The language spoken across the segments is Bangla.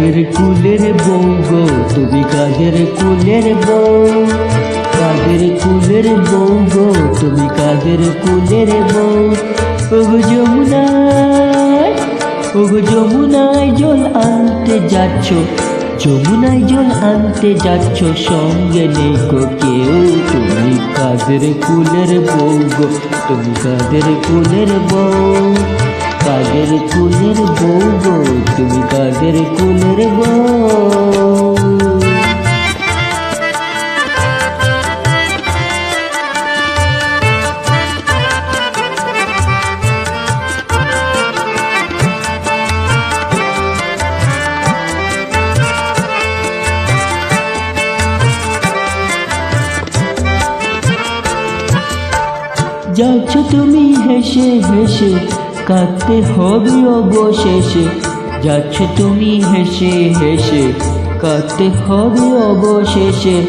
কাদের কুলের বউ গো, তুমি কাদের কুলের বউ। কাদের কুলের বউ গো, তুমি কাদের কুলের বউ। ওগো যমুনায় ওগো যমুনায় জল আনতে যাচ্ছ, যমুনায় জল আনতে যাচ্ছ, সঙ্গে নেই গো কেউ। তুমি কাদের কুলের বউ গো, তুমি কাদের কুলের বউ। কাদের কুলের বউ গো, তুমি কাদের কুলের বউ যাচ্ছ তুমি হেসে হেসে কাঁদতে হবে অবশেষে। যাচ্ছ তুমি হেসে হেসে, কাঁদতে হবে অবশেষে।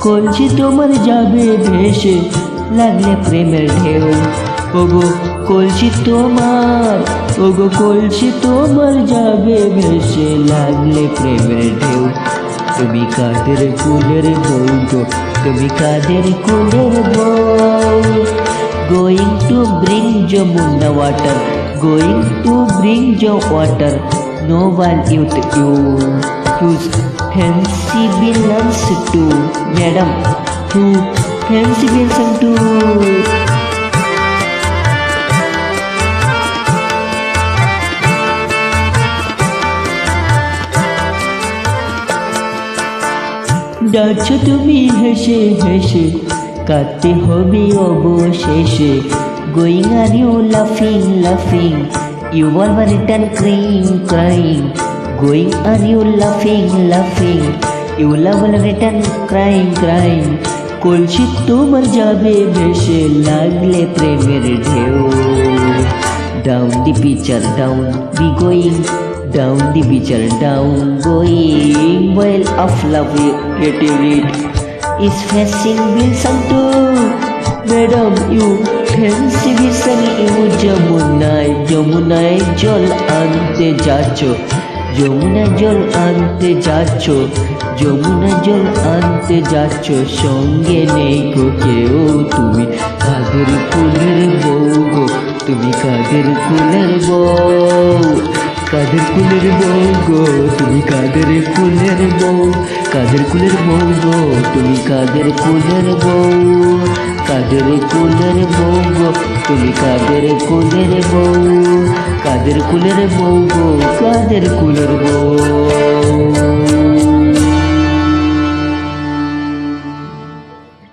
কলছি তোমার যাবে ভেসে, লাগলে প্রেমের ঢেউ। ওগো, কলছি তোমার, ওগো, কলছি তোমার যাবে ভেসে, লাগলে প্রেমের ঢেউ। তুমি কাদের কুলের বউ গো তুমি কাদের কুলের বউ? Going to bring Jamuna water, going to bring your water no one youth you whose fancy belongs to madam who fancy belongs to যাচ্ছ তুমি হেসে হেসে কাঁদতে হবে অবশেষে গোয়িং আর ইউ লাফিং লাফিং You were written crying, crying. Going are you laughing, laughing? You love written crying, crying. কলসি তোমার যাবে ভেসে লাগলে প্রেমের ঢেউ down the pitcher down be going down the pitcher down going well of love রেটিভিট is facing বিলসাম টু ম্যাডাম ইউ ফেন্সি বিসানি ইউ জব যমুনায় জল আনতে যাচ্ছ যমুনা জল আনতে যাচ্ছ যমুনা জল আনতে যাচ্ছ, সঙ্গে নেই গো কেউ তুমি। কাদের কুলের বউ গো, তুমি কাদের কুলের বউ? কাদের কুলের বউ গো, তুমি কাদের কুলের বউ? কাদের কুলের বউ গো, তুমি কাদের কুলের বউ? কাদের কুলের বউ তুমি কাদের কুলের বউ? কাদের কুলের বউ গো? কাদের কুলের বউ?